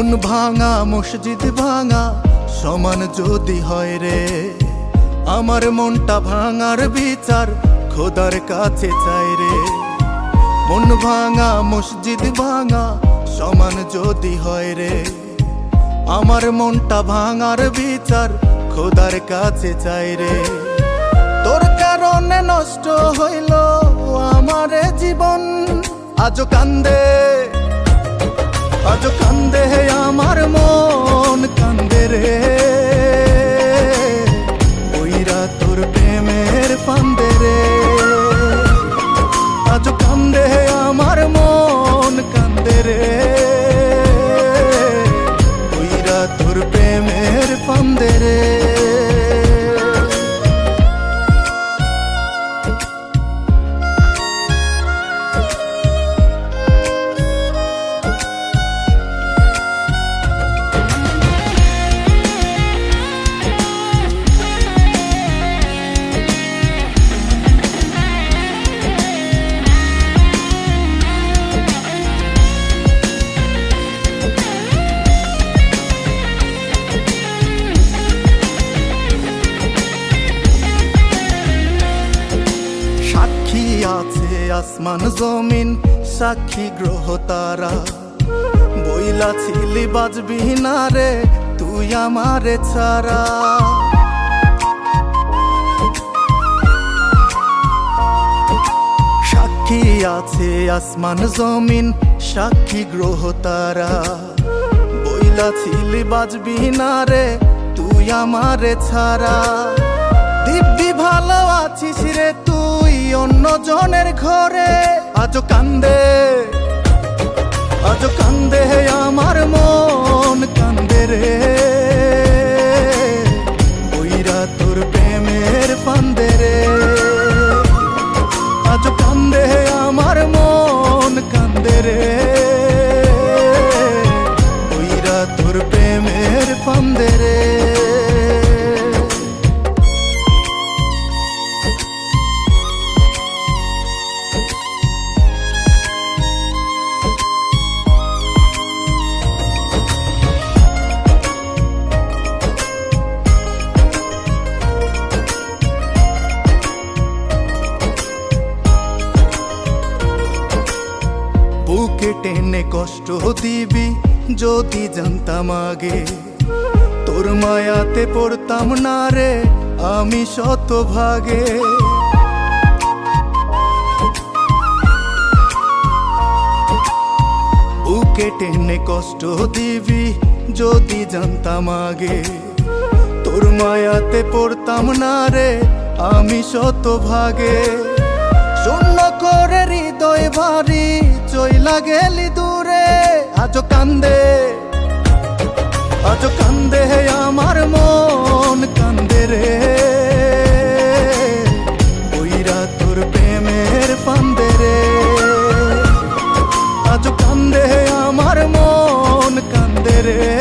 মন ভাঙা, মসজিদ ভাঙা, সমান যদি হয় রে। আমার মনটা ভাঙার বিচার খোদার কাছে চাই রে। মন ভাঙা, মসজিদ ভাঙা, সমান যদি হয় রে। আমার মনটা ভাঙার বিচার খোদার কাছে চাই রে। তোর কারণে নষ্ট হইল আমার জীবন, আজও কান্দে। আজও কান্দে আমার মন, কান্দে রে। ওইরা তোর প্রেমের ফান্দে রে। আজ কান্দে আমার মন, কান্দে রে। তোর প্রেমের ফান্দে রে। আছে আসমান, জমিন, সাক্ষী, গ্রহ, তারা। বইলা ছিলি বাজবি না রে, তুই আমারে ছাড়া। সাক্ষী আছে আসমান, জমিন, সাক্ষী, গ্রহ, তারা। বইলা ছিলি বাজবি না রে, তুই আমারে ছাড়া। দিব্যি ভালো আছিস রে অন্য জনের ঘরে আজও কান্দে আজও কান্দে আমার মন, কান্দে রে। ওইরা তোর প্রেমের ফান্দে রে। আজও কান্দে আমার মন, কান্দে রে। ওইরা তোর প্রেমের ফান্দে রে। টেনে কষ্ট দিবি যদি জানতাম আগে। তোর মায়াতে পড়তাম না রে, আমি শত ভাগে বুকে টেনে কষ্ট দিবি যদি জানতাম আগে। তোর মায়াতে পড়তাম না রে, আমি শত ভাগে শূন্য করে হৃদয় ভারী চইলা গেলি দূরে আজো কান্দে। আজো কান্দে হে আমার মন, কান্দে রে। বইরা তোর প্রেমের ফান্দে রে। আজো কান্দে হে আমার মন, কান্দে রে।